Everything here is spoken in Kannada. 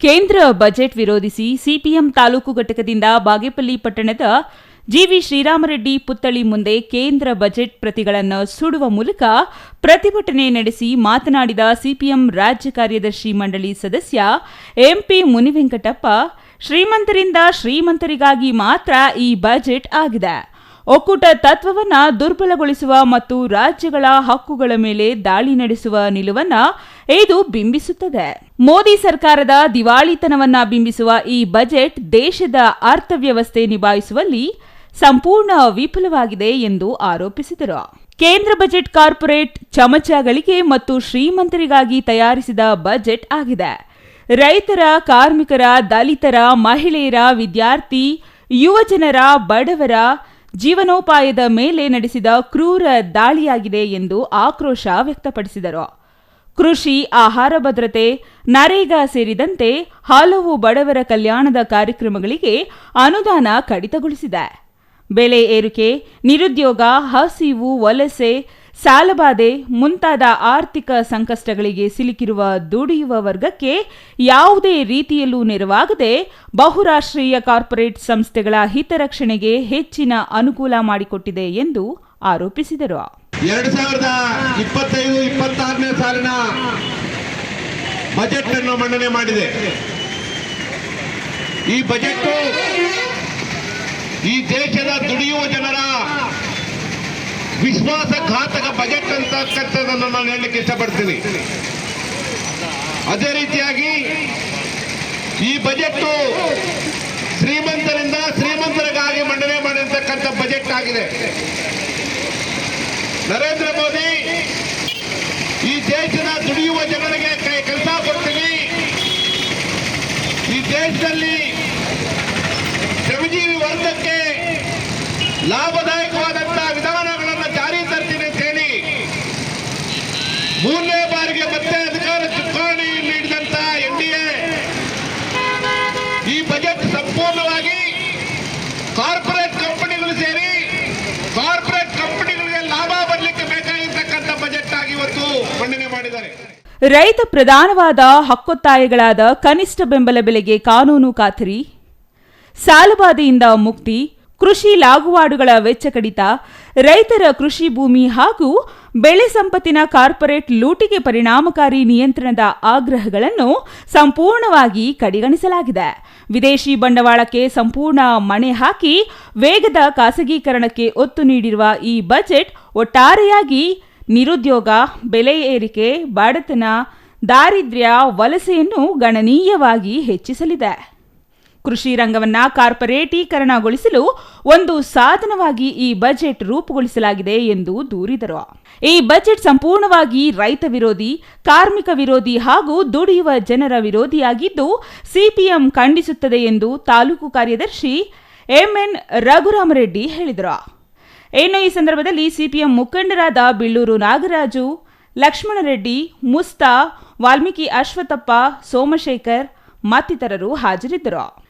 ಕೇಂದ್ರ ಬಜೆಟ್ ವಿರೋಧಿಸಿ ಸಿಪಿಎಂ ತಾಲೂಕು ಘಟಕದಿಂದ ಬಾಗೇಪಲ್ಲಿ ಪಟ್ಟಣದ ಜಿವಿ ಶ್ರೀರಾಮರೆಡ್ಡಿ ಪುತ್ಥಳಿ ಮುಂದೆ ಕೇಂದ್ರ ಬಜೆಟ್ ಪ್ರತಿಗಳನ್ನು ಸುಡುವ ಮೂಲಕ ಪ್ರತಿಭಟನೆ ನಡೆಸಿ ಮಾತನಾಡಿದ ಸಿಪಿಎಂ ರಾಜ್ಯ ಕಾರ್ಯದರ್ಶಿ ಮಂಡಳಿ ಸದಸ್ಯ ಎಂಪಿ ಮುನಿವೆಂಕಟಪ್ಪ, ಶ್ರೀಮಂತರಿಂದ ಶ್ರೀಮಂತರಿಗಾಗಿ ಮಾತ್ರ ಈ ಬಜೆಟ್ ಆಗಿದೆ. ಒಕ್ಕೂಟ ತತ್ವವನ್ನ ದುರ್ಬಲಗೊಳಿಸುವ ಮತ್ತು ರಾಜ್ಯಗಳ ಹಕ್ಕುಗಳ ಮೇಲೆ ದಾಳಿ ನಡೆಸುವ ನಿಲುವನ್ನ ಇದು ಬಿಂಬಿಸುತ್ತದೆ. ಮೋದಿ ಸರ್ಕಾರದ ದಿವಾಳಿತನವನ್ನ ಬಿಂಬಿಸುವ ಈ ಬಜೆಟ್ ದೇಶದ ಅರ್ಥವ್ಯವಸ್ಥೆ ನಿಭಾಯಿಸುವಲ್ಲಿ ಸಂಪೂರ್ಣ ವಿಫಲವಾಗಿದೆ ಎಂದು ಆರೋಪಿಸಿದರು. ಕೇಂದ್ರ ಬಜೆಟ್ ಕಾರ್ಪೊರೇಟ್ ಚಮಚಗಳಿಗೆ ಮತ್ತು ಶ್ರೀಮಂತರಿಗಾಗಿ ತಯಾರಿಸಿದ ಬಜೆಟ್ ಆಗಿದೆ. ರೈತರ, ಕಾರ್ಮಿಕರ, ದಲಿತರ, ಮಹಿಳೆಯರ, ವಿದ್ಯಾರ್ಥಿ, ಯುವಜನರ, ಬಡವರ ಜೀವನೋಪಾಯದ ಮೇಲೆ ನಡೆಸಿದ ಕ್ರೂರ ದಾಳಿಯಾಗಿದೆ ಎಂದು ಆಕ್ರೋಶ ವ್ಯಕ್ತಪಡಿಸಿದರು. ಕೃಷಿ, ಆಹಾರ ಭದ್ರತೆ, ನರೇಗಾ ಸೇರಿದಂತೆ ಹಲವು ಬಡವರ ಕಲ್ಯಾಣದ ಕಾರ್ಯಕ್ರಮಗಳಿಗೆ ಅನುದಾನ ಕಡಿತಗೊಳಿಸಿದೆ. ಬೆಲೆ ಏರಿಕೆ, ನಿರುದ್ಯೋಗ, ಹಸಿವು, ವಲಸೆ ಸಾಲಬಾಧೆ, ಮುಂತಾದ ಆರ್ಥಿಕ ಸಂಕಷ್ಟಗಳಿಗೆ ಸಿಲುಕಿರುವ ದುಡಿಯುವ ವರ್ಗಕ್ಕೆ ಯಾವುದೇ ರೀತಿಯಲ್ಲೂ ನೆರವಾಗದೆ ಬಹುರಾಷ್ಟ್ರೀಯ ಕಾರ್ಪೊರೇಟ್ ಸಂಸ್ಥೆಗಳ ಹಿತರಕ್ಷಣೆಗೆ ಹೆಚ್ಚಿನ ಅನುಕೂಲ ಮಾಡಿಕೊಟ್ಟಿದೆ ಎಂದು ಆರೋಪಿಸಿದರು. ಎರಡು ಸಾವಿರದ ಸಾಲಿನ ಬಜೆಟ್ ಅನ್ನು ಮಂಡನೆ ಮಾಡಿದೆ. ಈ ಬಜೆಟ್ ಈ ದೇಶದ ದುಡಿಯುವ ಜನರ ವಿಶ್ವಾಸಘಾತಕ ಬಜೆಟ್ ಅಂತಕ್ಕಂಥದ್ದನ್ನು ನಾನು ಹೇಳಲಿಕ್ಕೆ ಇಷ್ಟಪಡ್ತೀನಿ. ಅದೇ ರೀತಿಯಾಗಿ ಈ ಬಜೆಟ್ ಶ್ರೀಮಂತರಿಂದ ಶ್ರೀಮಂತರಿಗಾಗಿ ಮಂಡನೆ ಮಾಡಿರ್ತಕ್ಕಂಥ ಬಜೆಟ್ ಆಗಿದೆ. ನರೇಂದ್ರ ಮೋದಿ, ಈ ದೇಶದ ದುಡಿಯುವ ಜನರಿಗೆ ಕೆಲಸ ಕೊಡ್ತೀವಿ ಈ ದೇಶದಲ್ಲಿ ಶ್ರಮಜೀವಿ ವರ್ಗಕ್ಕೆ ಲಾಭದಾಯಕವಾದಂತಹ ಮೂರನೇ ಬಾರಿಗೆ ಮತ್ತೆ ಅಧಿಕಾರ ಚುಕ್ಕಾಣಿ ನೀಡಿದಂತ ಎನ್ ಡಿ ಎ. ಈ ಬಜೆಟ್ ಸಂಪೂರ್ಣವಾಗಿ ಕಾರ್ಪೊರೇಟ್ ಕಂಪನಿಗಳು ಸೇರಿ ಕಾರ್ಪೊರೇಟ್ ಕಂಪನಿಗಳಿಗೆ ಲಾಭ ಬರಲಿಕ್ಕೆ ಬೇಕಾಗಿರ್ತಕ್ಕಂಥ ಬಜೆಟ್ ಆಗಿ ಇವತ್ತು ಮಂಡನೆ ಮಾಡಿದ್ದಾರೆ. ರೈತ ಪ್ರಧಾನವಾದ ಹಕ್ಕೊತ್ತಾಯಗಳಾದ ಕನಿಷ್ಠ ಬೆಂಬಲ ಬೆಲೆಗೆ ಕಾನೂನು ಖಾತರಿ, ಸಾಲಬಾಧೆಯಿಂದ ಮುಕ್ತಿ, ಕೃಷಿ ಲಾಗುವಾಡುಗಳ ವೆಚ್ಚ ಕಡಿತ ರೈತರ ಕೃಷಿ ಭೂಮಿ ಹಾಗೂ ಬೆಳೆ ಸಂಪತ್ತಿನ ಕಾರ್ಪೊರೇಟ್ ಲೂಟಿಗೆ ಪರಿಣಾಮಕಾರಿ ನಿಯಂತ್ರಣದ ಆಗ್ರಹಗಳನ್ನು ಸಂಪೂರ್ಣವಾಗಿ ಕಡೆಗಣಿಸಲಾಗಿದೆ. ವಿದೇಶಿ ಬಂಡವಾಳಕ್ಕೆ ಸಂಪೂರ್ಣ ಮಣೆ ಹಾಕಿ ವೇಗದ ಖಾಸಗೀಕರಣಕ್ಕೆ ಒತ್ತು ನೀಡಿರುವ ಈ ಬಜೆಟ್ ಒಟ್ಟಾರೆಯಾಗಿ ನಿರುದ್ಯೋಗ, ಬೆಲೆ ಏರಿಕೆ, ಬಡತನ, ದಾರಿದ್ರ್ಯ, ವಲಸೆಯನ್ನು ಗಣನೀಯವಾಗಿ ಹೆಚ್ಚಿಸಲಿದೆ. ಕೃಷಿ ರಂಗವನ್ನ ಕಾರ್ಪೊರೇಟೀಕರಣಗೊಳಿಸಲು ಒಂದು ಸಾಧನವಾಗಿ ಈ ಬಜೆಟ್ ರೂಪುಗೊಳಿಸಲಾಗಿದೆ ಎಂದು ದೂರಿದರು. ಈ ಬಜೆಟ್ ಸಂಪೂರ್ಣವಾಗಿ ರೈತ ವಿರೋಧಿ, ಕಾರ್ಮಿಕ ವಿರೋಧಿ ಹಾಗೂ ದುಡಿಯುವ ಜನರ ವಿರೋಧಿಯಾಗಿದ್ದು ಸಿಪಿಎಂ ಖಂಡಿಸುತ್ತದೆ ಎಂದು ತಾಲೂಕು ಕಾರ್ಯದರ್ಶಿ ಎಂಎನ್ ರಘುರಾಮರೆಡ್ಡಿ ಹೇಳಿದರು. ಇನ್ನು ಈ ಸಂದರ್ಭದಲ್ಲಿ ಸಿಪಿಎಂ ಮುಖಂಡರಾದ ಬಿಳ್ಳೂರು ನಾಗರಾಜು, ಲಕ್ಷ್ಮಣರೆಡ್ಡಿ, ಮುಸ್ತಾ, ವಾಲ್ಮೀಕಿ ಅಶ್ವಥಪ್ಪ ಸೋಮಶೇಖರ್ ಮತ್ತಿತರರು ಹಾಜರಿದ್ದರು.